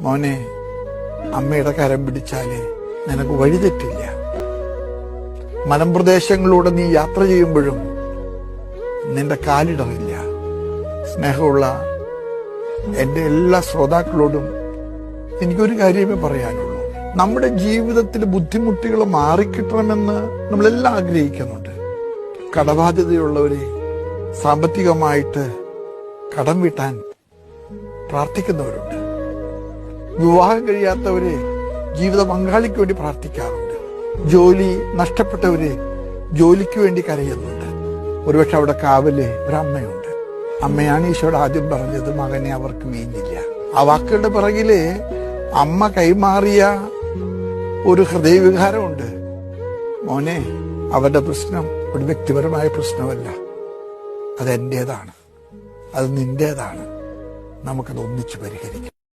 മോനെ അമ്മയുടെ കരം പിടിച്ചാലേ നിനക്ക് വഴിതെറ്റില്ല മലമ്പ്രദേശങ്ങളിലൂടെ നീ യാത്ര ചെയ്യുമ്പോഴും നിന്റെ കാലിടറില്ല. സ്നേഹമുള്ള എന്റെ എല്ലാ ശ്രോതാക്കളോടും എനിക്കൊരു കാര്യമേ പറയാനുള്ളൂ. നമ്മുടെ ജീവിതത്തിൽ ബുദ്ധിമുട്ടുകൾ മാറിക്കിട്ടണമെന്ന് നമ്മളെല്ലാം ആഗ്രഹിക്കുന്നുണ്ട്. കടബാധ്യതയുള്ളവരെ സാമ്പത്തികമായിട്ട് കടം വീട്ടാൻ പ്രാർത്ഥിക്കുന്നവരുണ്ട്. വിവാഹം കഴിയാത്തവരെ ജീവിത പങ്കാളിക്ക് വേണ്ടി പ്രാർത്ഥിക്കാറുണ്ട്. ജോലി നഷ്ടപ്പെട്ടവര് ജോലിക്ക് വേണ്ടി കരയുന്നുണ്ട്. ഒരുപക്ഷെ അവിടെ കാവൽ അമ്മയുണ്ട്. അമ്മയാണ് ഈശോയുടെ ആദ്യം പറഞ്ഞത് മകനെ അവർക്ക് വീഞ്ഞില്ല. ആ വാക്കുകളുടെ പിറകിൽ അമ്മ കൈമാറിയ ഒരു ഹൃദയവികാരമുണ്ട്. മോനെ അവരുടെ പ്രശ്നം ഒരു വ്യക്തിപരമായ പ്രശ്നമല്ല. അത് എന്റേതാണ്. അത് നിന്റേതാണ്. നമുക്കത് ഒന്നിച്ചു പരിഹരിക്കാം.